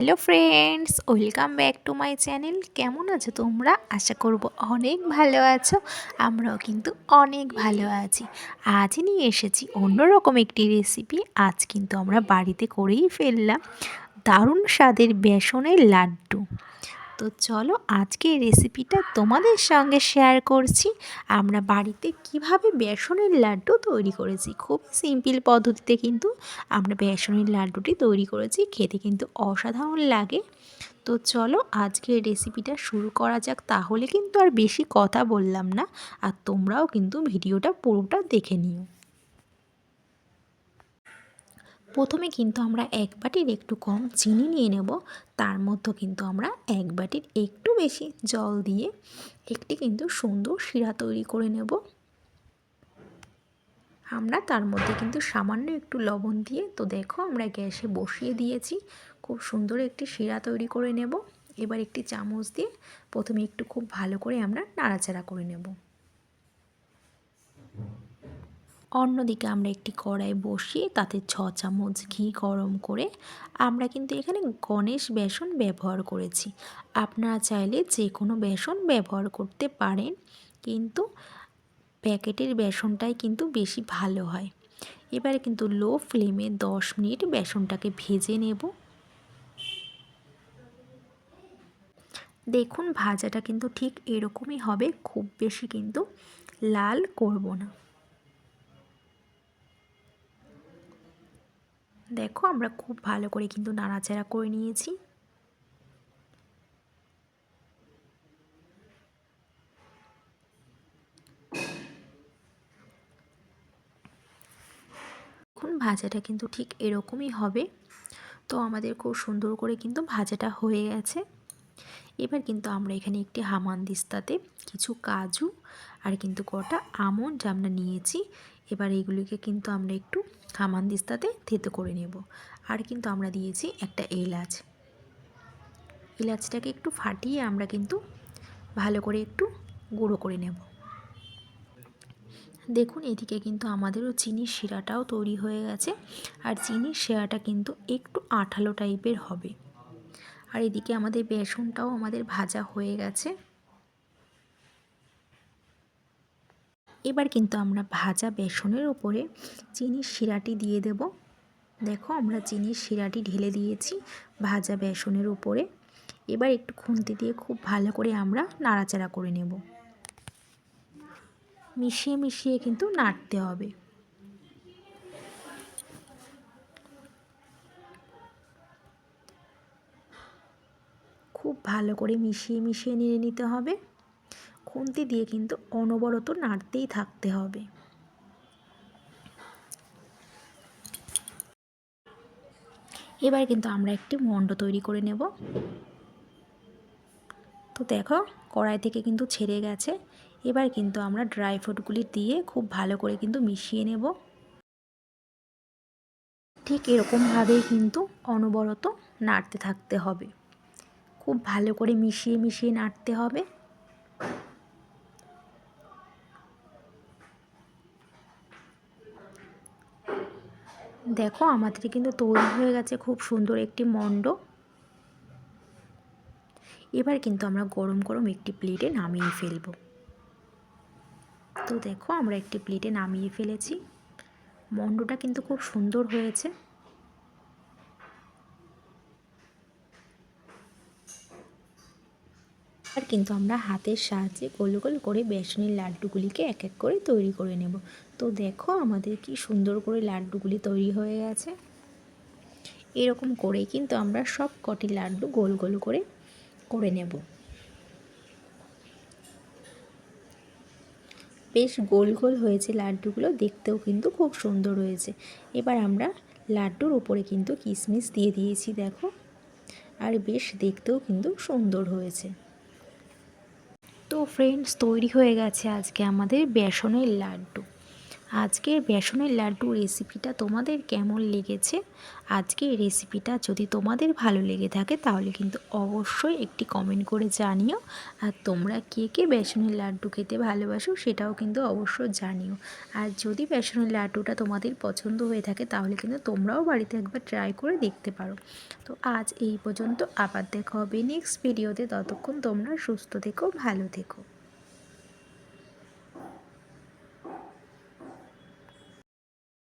Hello friends welcome back to my channel কেমন আছো তোমরা? আশা করব অনেক ভালো আছো। আমরাও কিন্তু অনেক ভালো আছি। আজ নিয়ে এসেছি অন্যরকম একটি রেসিপি আজ কিন্তু আমরা বাড়িতে করেই ফেললাম। দারুণ স্বাদের বেসনের লাড্ডু। তো চলো আজকে রেসিপিটা তোমাদের সঙ্গে শেয়ার করছি। আমরা বাড়িতে কীভাবে বেসনের লাড্ডু তৈরি করেছি? খুব সিম্পল পদ্ধতিতে কিন্তু আমরা বেসনের লাড্ডুটি তৈরি করেছি। খেতে কিন্তু অসাধারণ লাগে। তো চলো আজকে রেসিপিটা শুরু করা যাক। তাহলে কিন্তু আর বেশি কথা বললাম না। আর তোমরাও কিন্তু ভিডিওটা পুরোটা দেখে নিও। প্রথমে কিন্তু আমরা এক বাটির একটু কম চিনি নিয়ে নেব। তার মধ্যে কিন্তু আমরা এক বাটির একটু বেশি জল দিয়ে একটি কিন্তু সুন্দর শিরা তৈরি করে নেব। আমরা তার মধ্যে কিন্তু সামান্য একটু লবণ দিয়ে, তো দেখো আমরা গ্যাসে বসিয়ে দিয়েছি। খুব সুন্দর একটি শিরা তৈরি করে নেব। এবার একটি চামচ দিয়ে প্রথমে একটু খুব ভালো করে আমরা নাড়াচাড়া করে নেব। অন্যদিকে আমরা একটি কড়াই বসিয়ে তাতে ছ চামচ ঘি গরম করে আমরা কিন্তু এখানে গণেশ বেসন ব্যবহার করেছি। আপনারা চাইলে যে কোনো বেসন ব্যবহার করতে পারেন, কিন্তু প্যাকেটের বেসনটাই কিন্তু বেশি ভালো হয়। এবারে কিন্তু লো ফ্লেমে দশ মিনিট বেসনটাকে ভেজে নেব। দেখুন, ভাজাটা কিন্তু ঠিক এরকমই হবে, খুব বেশি কিন্তু লাল করব না। দেখো, আমরা খুব ভালো করে কিন্তু নাড়াচাড়া করে নিয়েছি। এখন ভাজাটা কিন্তু ঠিক এরকমই হবে। তো আমাদের খুব সুন্দর করে কিন্তু ভাজাটা হয়ে গেছে। এবার কিন্তু আমরা এখানে একটি হামানদিস্তাতে কিছু কাজু আর কিন্তু কটা আমন্ড আমরা নিয়েছি, এবার এগুলিকে কিন্তু আমরা একটু হামানদিস্তাতে থেতো করে নেব। আর কিন্তু আমরা দিয়েছি একটা এলাচ। এলাচটাকে একটু ফাটিয়ে আমরা কিন্তু ভালো করে একটু গুঁড়ো করে নেব। দেখুন, এদিকে কিন্তু আমাদেরও চিনির শিরাটাও তৈরি হয়ে গেছে। আর চিনির শিরাটা কিন্তু একটু আঠালো টাইপের হবে। আর এদিকে আমাদের বেসনটাও আমাদের ভাজা হয়ে গেছে। এবার কিন্তু আমরা ভাজা বেসনের উপরে চিনির শিরাটি দিয়ে দেব। দেখো আমরা চিনির শিরাটি ঢেলে দিয়েছি ভাজা বেসনের উপরে এবার একটু খুন্তি দিয়ে খুব ভালো করে আমরা নাড়াচাড়া করে নেব। মিশিয়ে মিশিয়ে কিন্তু নাড়তে হবে খুব ভালো করে মিশিয়ে মিশিয়ে নিয়ে নিতে হবে। খুন্তি দিয়ে কিন্তু অনবরত নাড়তেই থাকতে হবে। এবার কিন্তু আমরা একটি মণ্ড তৈরি করে নেব। তো দেখো, কড়াই থেকে কিন্তু ছেড়ে গেছে। এবার কিন্তু আমরা ড্রাই ফ্রুটগুলি দিয়ে খুব ভালো করে কিন্তু মিশিয়ে নেব। ঠিক এরকমভাবেই কিন্তু অনবরত নাড়তে থাকতে হবে। খুব ভালো করে মিশিয়ে মিশিয়ে নাড়তে হবে। দেখো আমাদের কিন্তু তৈরি হয়ে গেছে খুব সুন্দর একটি মণ্ড এবার কিন্তু আমরা গরম গরম একটি প্লেটে নামিয়ে ফেলব। তো দেখো আমরা একটি প্লেটে নামিয়ে ফেলেছি। মণ্ডটা কিন্তু খুব সুন্দর হয়েছে। আর কিন্তু আমরা হাতের সাহায্যে গোল গোল করে বেসনের লাড্ডুগুলিকে এক এক করে তৈরি করে নেব। তো দেখো আমাদের কি সুন্দর করে লাড্ডুগুলি তৈরি হয়ে গেছে। এরকম করেই কিন্তু আমরা সব কটি লাড্ডু গোল গোল করে করে নেব। বেশ গোল গোল হয়েছে লাড্ডুগুলো, দেখতেও কিন্তু খুব সুন্দর হয়েছে। এবার আমরা লাড্ডুর উপরে কিন্তু কিশমিশ দিয়ে দিয়েছি, দেখো। আর বেশ দেখতেও কিন্তু সুন্দর হয়েছে। ফ্রেন্ডস তৈরি হয়ে গেছে আজকে আমাদের বেসনের লাড্ডু। আজকের বেসনের লাড্ডু রেসিপিটা তোমাদের কেমন লেগেছে? আজকের রেসিপিটা যদি তোমাদের ভালো লেগে থাকে, তাহলে কিন্তু অবশ্যই একটি কমেন্ট করে জানিও। আর তোমরা কে কে বেসনের লাড্ডু খেতে ভালোবাসো, সেটাও কিন্তু অবশ্যই জানিও। আর যদি বেসনের লাড্ডুটা তোমাদের পছন্দ হয়ে থাকে, তাহলে কিন্তু তোমরাও বাড়িতে একবার ট্রাই করে দেখতে পারো। তো আজ এই পর্যন্ত আবার দেখা হবে নেক্সট ভিডিওতে ততক্ষণ তোমরা সুস্থ থেকো, ভালো থেকো।